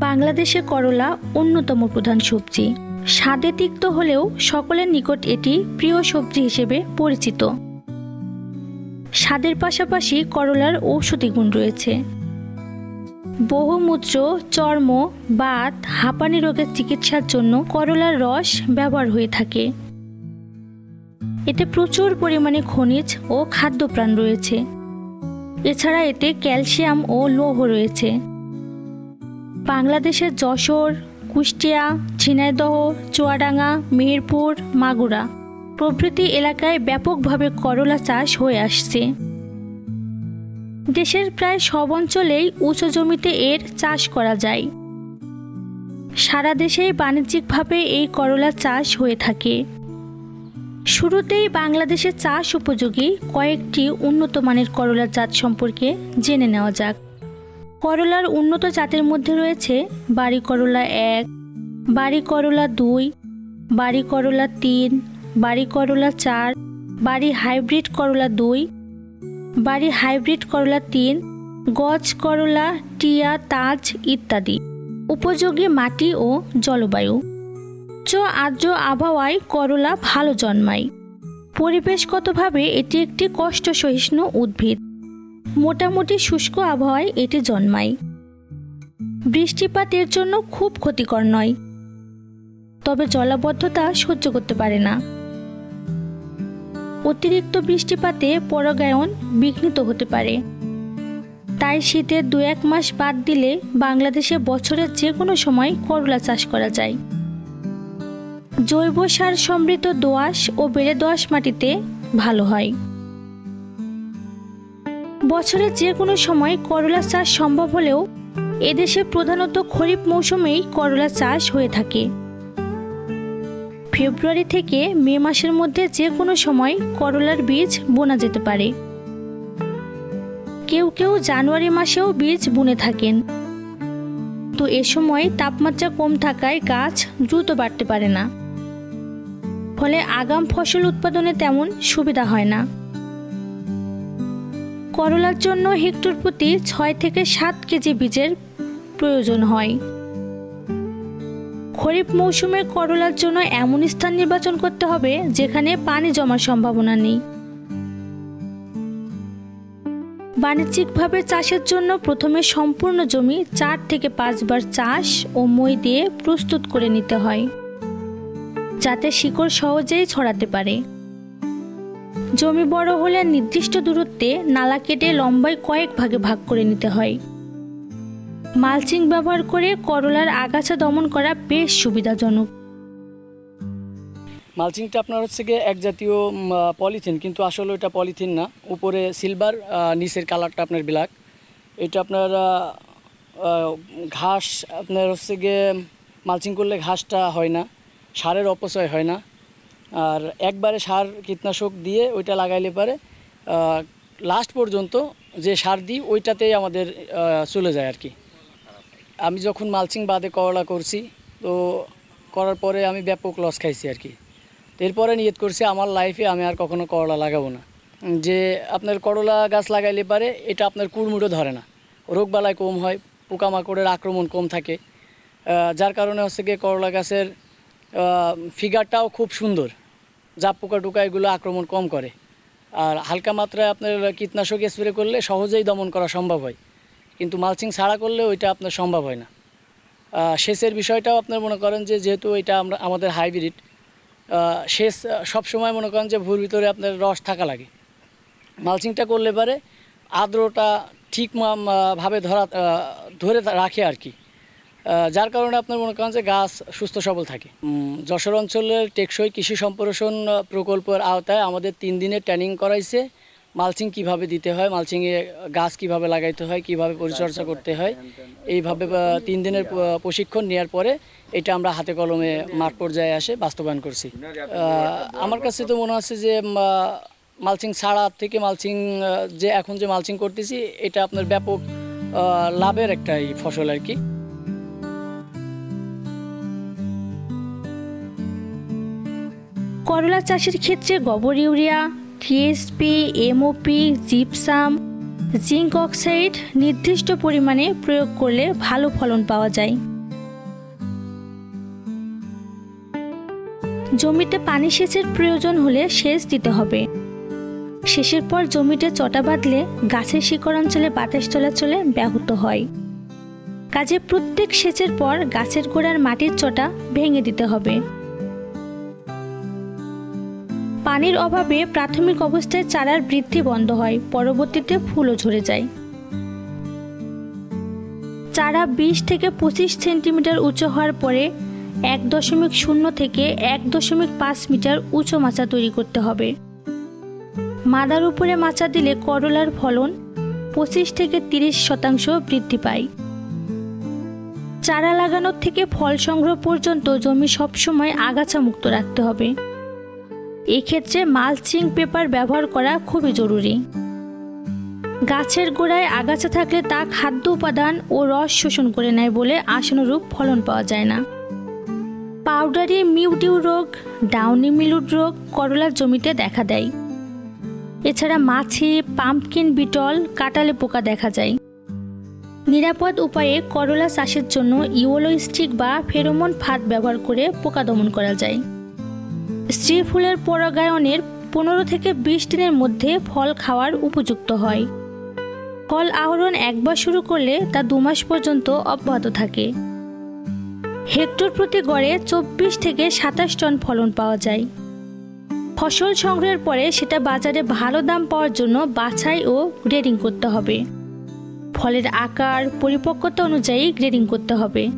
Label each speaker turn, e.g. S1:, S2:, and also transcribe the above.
S1: বাংলাদেশে করলা অন্যতম প্রধান সবজি। স্বাদে তিক্ত হলেও সকলের নিকট এটি প্রিয় সবজি হিসেবে পরিচিত। স্বাদের পাশাপাশি করলার ঔষধি গুণ রয়েছে। বহুমূত্র, চর্ম, বাত, হাঁপানি রোগের চিকিৎসার জন্য করলার রস ব্যবহার হয়ে থাকে। এতে প্রচুর পরিমাণে খনিজ ও খাদ্যপ্রাণ রয়েছে। এছাড়া এতে ক্যালসিয়াম ও লৌহ রয়েছে। বাংলাদেশের যশোর, কুষ্টিয়া, ঝিনাইদহ, চুয়াডাঙ্গা মেহেরপুর মাগুরা। প্রভৃতি এলাকায় ব্যাপকভাবে করলা চাষ হয়ে আসছে। দেশের প্রায় সব অঞ্চলেই উঁচু জমিতে এর চাষ করা যায়। সারা দেশেই বাণিজ্যিকভাবে এই করলা চাষ হয়ে থাকে। শুরুতেই বাংলাদেশের চাষ উপযোগী কয়েকটি উন্নত মানের করলা জাত সম্পর্কে জেনে নেওয়া যাক। করলার উন্নত জাতের মধ্যে রয়েছে বাড়ি করলা এক, বাড়ি করলা দুই, বাড়ি করলা তিন, বাড়ি করলা চার, বাড়ি হাইব্রিড করলা দুই, বাড়ি হাইব্রিড করলা তিন গজ করলা, টিয়া, তাজ ইত্যাদি। উপযোগী মাটি ও জলবায়ু। উচ্চ আর্দ্র আবহাওয়ায় করলা ভালো জন্মায়। পরিবেশগতভাবে এটি একটি কষ্ট সহিষ্ণু উদ্ভিদ। মোটামুটি শুষ্ক আবহাওয়ায় এটি জন্মায়। বৃষ্টিপাতের জন্য খুব ক্ষতিকর নয়, তবে জলাবদ্ধতা সহ্য করতে পারে না। অতিরিক্ত বৃষ্টিপাতে পরাগায়ন বিঘ্নিত হতে পারে। তাই শীতের দু এক মাস বাদ দিলে বাংলাদেশে বছরের যে কোনো সময় করলা চাষ করা যায়। জৈব সার সমৃদ্ধ দোআঁশ ও বেড়ে দোআঁশ মাটিতে ভালো হয়। বছরের যে কোনো সময় করলা চাষ সম্ভব হলেও এদেশে প্রধানত খরিফ মৌসুমেই করলা চাষ হয়ে থাকে। ফেব্রুয়ারি থেকে মে মাসের মধ্যে যে কোনো সময় করলার বীজ বোনা যেতে পারে। কেউ কেউ জানুয়ারি মাসেও বীজ বুনে থাকেন। তো এ সময় তাপমাত্রা কম থাকায় গাছ দ্রুত বাড়তে পারে না। ফলে আগাম ফসল উৎপাদনে তেমন সুবিধা হয় না। করলার জন্য হেক্টর প্রতি ছয় থেকে সাত কেজি বীজের প্রয়োজন হয়। খরিফ মৌসুমে করলার জন্য এমন স্থান নির্বাচন করতে হবে যেখানে পানি জমার সম্ভাবনা নেই। বাণিজ্যিকভাবে চাষের জন্য প্রথমে সম্পূর্ণ জমি চার থেকে পাঁচবার চাষ ও মই দিয়ে প্রস্তুত করে নিতে হয়, যাতে শিকড় সহজেই ছড়াতে পারে। জমি বড় হলে নির্দিষ্ট দূরত্বে নালা কেটে লম্বায় কয়েক ভাগে ভাগ করে নিতে হয়। মালচিং ব্যবহার করে করলার আগাছা দমন করা বেশ সুবিধাজনক।
S2: মালচিংটা আপনার হচ্ছে গিয়ে এক জাতীয় পলিথিন, কিন্তু আসলে ওটা পলিথিন না। উপরে সিলভার নিচের কালারটা আপনার ব্ল্যাক। এটা আপনার ঘাস, আপনার হচ্ছে গিয়ে মালচিং করলে ঘাসটা হয় না, সারের অপচয় হয় না। আর একবারে সার কীটনাশক দিয়ে ওইটা লাগাইলে পারে লাস্ট পর্যন্ত যে সার দিই ওইটাতেই আমাদের চলে যায় আর কি আমি যখন মালচিং বাদে করলা করছি, তো করার পরে আমি ব্যাপক লস খাইছি আর কি এরপরে নিয়ত করছি আমার লাইফে আমি আর কখনো করলা লাগাবো না। যে আপনার করলা গাছ লাগাইলে পারে, এটা আপনার কুড়মুড়ো ধরে না। রোগবালাই কম হয়, পোকামাকড়ের আক্রমণ কম থাকে। যার কারণে হচ্ছে গিয়ে করলা গাছের ফিগারটাও খুব সুন্দর। জাপ পোকা টোকা এগুলো আক্রমণ কম করে। আর হালকা মাত্রায় আপনার কীটনাশক স্প্রে করলে সহজেই দমন করা সম্ভব হয়। কিন্তু মালচিং ছাড়া করলে ওইটা আপনার সম্ভব হয় না। সেচের বিষয়টাও আপনার মনে করেন যে, যেহেতু এটা আমরা, আমাদের হাইব্রিড সেচ সব সময় মনে করেন যে ভুর ভিতরে আপনার রস থাকা লাগে। মালচিংটা করলে পারে আর্দ্রতা ঠিক ভাবে ধরা ধরে রাখে আর কি। যার কারণে আপনার মনে করেন যে গাছ সুস্থ সবল থাকে। যশোর অঞ্চলের টেকসই কৃষি সম্প্রসারণ প্রকল্পের আওতায় আমাদের তিন দিনের ট্রেনিং করাইছে। মালচিং কীভাবে দিতে হয় মালচিংয়ে গাছ কীভাবে লাগাইতে হয়, কীভাবে পরিচর্যা করতে হয়, এইভাবে তিন দিনের প্রশিক্ষণ নেওয়ার পরে এটা আমরা হাতে কলমে মাঠ পর্যায়ে আসে বাস্তবায়ন করছি। আমার কাছে তো মনে হচ্ছে যে মালচিং ছাড়া থেকে মালচিং যে এখন যে মালচিং করতেছি, এটা আপনার ব্যাপক লাভের একটা ফসল আর কি।
S1: করলা চাষের ক্ষেত্রে গোবর urea TSP MOP gypsum zinc oxide নির্দিষ্ট পরিমাণে প্রয়োগ করলে ভালো ফলন পাওয়া যায়। জমিতে পানি সেচের প্রয়োজন হলে সেচ দিতে হবে। শেষের পর জমিতে চটা বাঁধলে গাছের শিকড় অঞ্চলে বাতাস চলাচলে ব্যাহত হয়। কাজে প্রত্যেক সেচের পর গাছের গোড়ার মাটির চটা ভেঙে দিতে হবে। পানির অভাবে প্রাথমিক অবস্থায় চারার বৃদ্ধি বন্ধ হয়, পরবর্তীতে ফুলও ঝরে যায়। চারা বিশ থেকে পঁচিশ সেন্টিমিটার উঁচু হওয়ার পরে এক দশমিক শূন্য থেকে এক দশমিক পাঁচ মিটার উঁচু মাচা তৈরি করতে হবে। মাদার উপরে মাচা দিলে করলার ফলন পঁচিশ থেকে তিরিশ শতাংশ বৃদ্ধি পায়। চারা লাগানোর থেকে ফল সংগ্রহ পর্যন্ত জমি সবসময় আগাছা মুক্ত রাখতে হবে। এক্ষেত্রে মালচিং পেপার ব্যবহার করা খুবই জরুরি। গাছের গোড়ায় আগাছা থাকলে তা খাদ্য উপাদান ও রস শোষণ করে নেয় বলে আশানুরূপ ফলন পাওয়া যায় না। পাউডারি, মিউটিউ রোগ, ডাউনি মিলুড রোগ করলার জমিতে দেখা দেয়। এছাড়া মাছি, পাম্পকিন বিটল কাটালে পোকা দেখা যায়। নিরাপদ উপায়ে করলা চাষের জন্য ইওলো স্টিক বা ফেরোমন ফাঁদ ব্যবহার করে পোকা দমন করা যায়। স্ত্রী ফুলের পরাগায়নের পনেরো থেকে বিশ দিনের মধ্যে ফল খাওয়ার উপযুক্ত হয়। ফল আহরণ একবার শুরু করলে তা দু মাস পর্যন্ত অব্যাহত থাকে। হেক্টর প্রতি গড়ে চব্বিশ থেকে সাতাশ টন ফলন পাওয়া যায়। ফসল সংগ্রহের পরে সেটা বাজারে ভালো দাম পাওয়ার জন্য বাছাই ও গ্রেডিং করতে হবে। ফলের আকার, পরিপক্কতা অনুযায়ী গ্রেডিং করতে হবে।